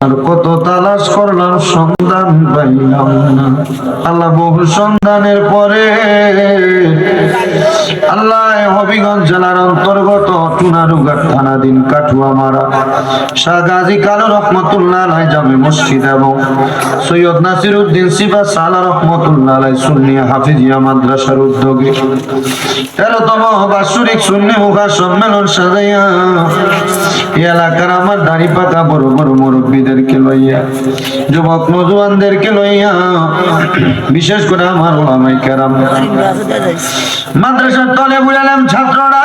আর কত তালাশ করলাম সন্ধান পাইলাম না। আল্লাহ বহু সন্ধানের পরে আল্লাহ হবিগঞ্জ জেলার অন্তর্গত থানাধীন কাঠুয়া মারা শাহ গাজী কালো রহমতুল্লাহ জামে মসজিদ এবং সৈয়দ নাসির উদ্দিন সিবা সালা রহমতুল্লাহ সুন্নিয়া হাফিজিয়া মাদ্রাসার উদ্যোগে তেরোতম বাৎসরিক সুন্নি মুখা সম্মেলন সাজাইয়া এলাকার আমার দাড়ি পাকা বড় বড় মুরব্বীদেরকে লইয়া, যুবক নজওয়ানদেরকে লইয়া, বিশেষ করে আমার ওলামাই কেরাম। মাদ্রাসার তলে বুঝালাম ছাত্ররা,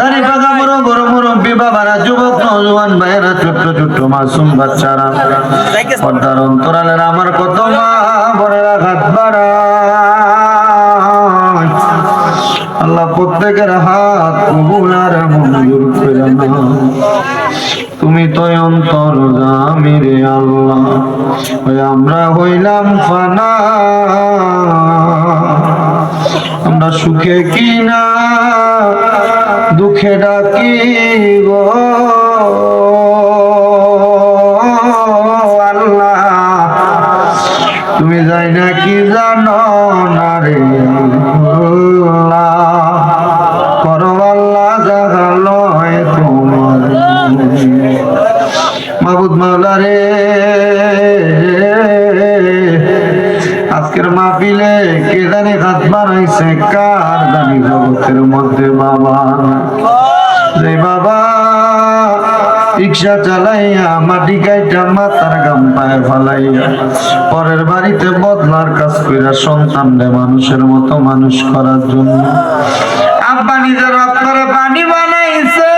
দাড়ি পাকা বড় বড় মুরব্বী বাবারা, যুবক নজওয়ান ভাইয়েরা, ছোট্ট ছোট্ট মাসুম বাচ্চারা। পর্দার অন্তরালের আমার কত মা বড়েরা হাত বাড়া আল্লাহ প্রত্যেকের হাত কবুল আর মঞ্জুর করে না তুমি তো অন্তর জামিরে আল্লাহ। ওই আমরা হইলাম ফানা। আমরা সুখে কিনা দুঃখে ডাকি আল্লাহ, তুমি যাই না কি জানো না রে আল্লাহ। মাহবুদ মাওলা রে। আজকের মাহফিলে কে জানি হাত বানাইছে কার জানি জগতের মধ্যে বাবা। যে বাবা, রিক্সা চালাইয়া মাটি গাইটা মাথার গাম পায়ে ফালাইয়া পরের বাড়িতে বদলার কাজ কইরা সন্তান রে মানুষের মতো মানুষ করার জন্য। আব্বা নিজের রক্তরে পানি বানাইছে।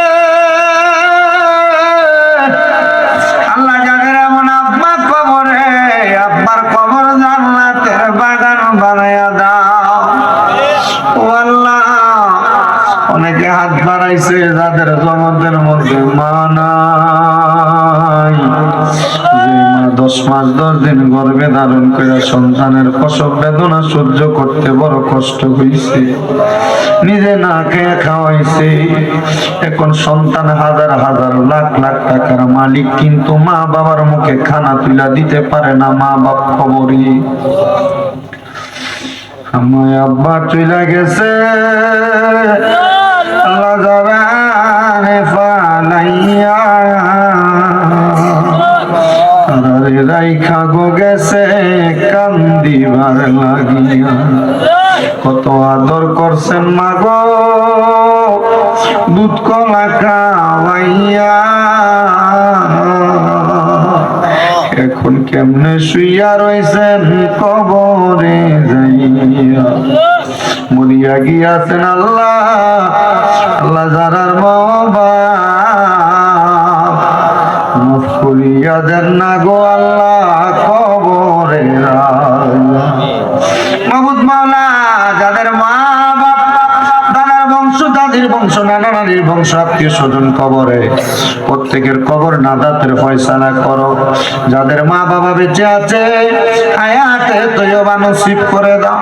অনেকে হাত বাড়াইছে, যাদের জগতের মধ্যে দশ মাস, দশ দিন ধারণ করে সন্তানের প্রসব বেদনা সহ্য করতে বড় কষ্ট হইছে। নিজে না খেয়ে খাওয়াইছে। এখন সন্তান হাজার হাজার লাখ লাখ টাকার মালিক, কিন্তু মা বাবার মুখে খানা তুলা দিতে পারে না মা বাপ খবরই আমার আব্বা চইলা গেছে। আল্লাহ জবানে ফালাইয়া আরে রাইখা গো গেছে, কান্দিবার লাগিয়া। কত আদর করছেন মা গো, দুধ কলা খাওয়াইয়া। এখন কেমনে শুইয়া রইছেন কবরে? মরিয়া গিয়াছেন আল্লাহ আল্লাহ যারার বাবা করিয়া দেন না গো আল্লাহ। বংশ, নানা নানির বংশ, আত্মীয় স্বজন, কবরে। প্রত্যেকের কবর নাদাতের ফয়সালা করো। যাদের মা বাবা বেঁচে আছে আয়াতে তৈবা নসিব করে দাও।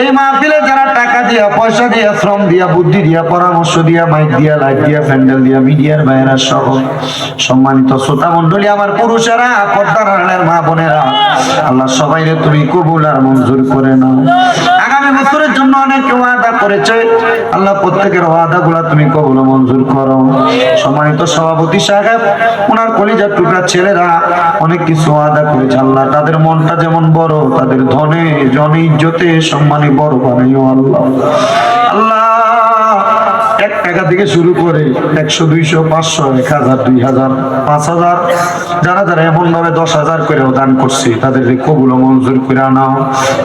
এই মাহফিলে যারা টাকা দিয়া, পয়সা দিয়া, শ্রম দিয়া, বুদ্ধি দিয়া, পরামর্শ দিয়া, মাইক দিয়া, লাইট দিয়া, প্যান্ডেল দিয়া, মিডিয়ার বাইরা সহ সম্মানিত শ্রোতা মন্ডলী আমার পুরুষেরা পর্দার মা বোনেরা, আল্লাহ সবাইরে তুমি কবুল আর মঞ্জুর করে নাও। আগামী বছরের জন্য অনেকে ওয়াদা করেছে। আল্লাহ প্রত্যেকের ওয়াদা গুলা তুমি কবুল মঞ্জুর করো। সম্মানিত সভাপতি সাহেব, ওনার কলিজার টুকরা ছেলেরা অনেক কিছু ওয়াদা করেছে। আল্লাহ তাদের মনটা যেমন বড়, তাদের ধনে, জনে ইজ্জতে সম্মানে বড় বানাইও আল্লাহ। আল্লাহ থেকে শুরু করে একশো, দুইশো, পাঁচশো, এক হাজার, দুই হাজার, পাঁচ হাজার। যারা যারা দশ হাজার দান করছে কবুল মঞ্জুর করে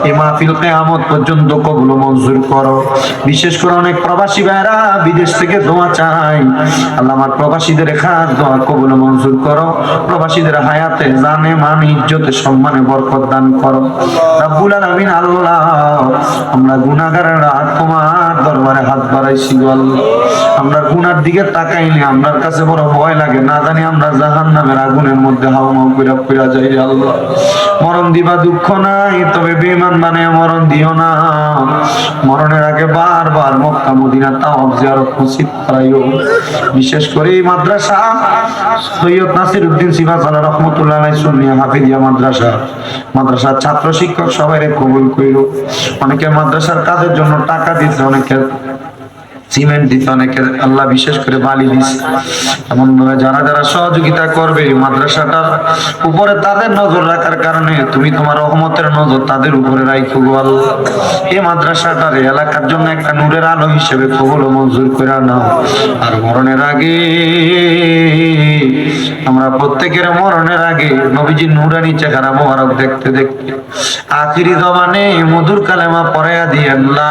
এই মাহফিল কেয়ামত পর্যন্ত কবুল মঞ্জুর করো। বিশেষ করে অনেক প্রবাসী ভাইরা বিদেশ থেকে দোয়া চাই আল্লাহ আমার প্রবাসীদের খাস দোয়া কবুল মঞ্জুর করো। প্রবাসীদের হায়াতে জানে, মান, ইজ্জতে, সম্মানে বরকত দান করো। রাব্বুল আলামিন আল্লাহ, আমরা গুনাহগারেরা তোমার দরবারে হাত বাড়াইছি আল্লাহ আমরা গুনার দিকে তাকাইনি আপনার কাছে বড় ভয় লাগে। না জানি আমরা জাহান নামের আগুনের মধ্যে হাও মাও কইরা কইরা যাই আল্লাহ। মরণ দিবা দুঃখ নাই, তবে বেমান মানে মরণ দিও না। মরণের আগে বারবার মক্কা, মদিনা তাও জিয়ারত মসজিদ করাইও। বিশেষ করে এই মাদ্রাসা, সৈয়দ নাসির উদ্দিন সিফাসালা রহমতুল্লাহ সুন্নিয়া হাফিদিয়া মাদ্রাসা। মাদ্রাসার ছাত্র শিক্ষক সবাই কবুল কইল অনেকে মাদ্রাসার কাজের জন্য টাকা দিচ্ছে অনেকে Gracias. সিমেন্ট দিতে অনেকে আল্লাহ বিশেষ করে বালি দিচ্ছে এমন ভাবে যারা যারা সহযোগিতা করবে মাদ্রাসাটার উপরে তাদের নজর রাখার কারণে তুমি তোমার রহমতের নজর তাদের উপরে রাখো গো আল্লাহ। এই মাদ্রাসাটার এলাকার জন্য একটা নূরের আলো হিসেবে কবল মঞ্জুর করে নাও আর মরণের আগে, আমরা প্রত্যেকের মরণের আগে নবীজি নুরানি চেহারা মোবারক দেখতে দেখতে আখিরি জমানে মধুর কালেমা পড়াইয়া দিয়ে আল্লাহ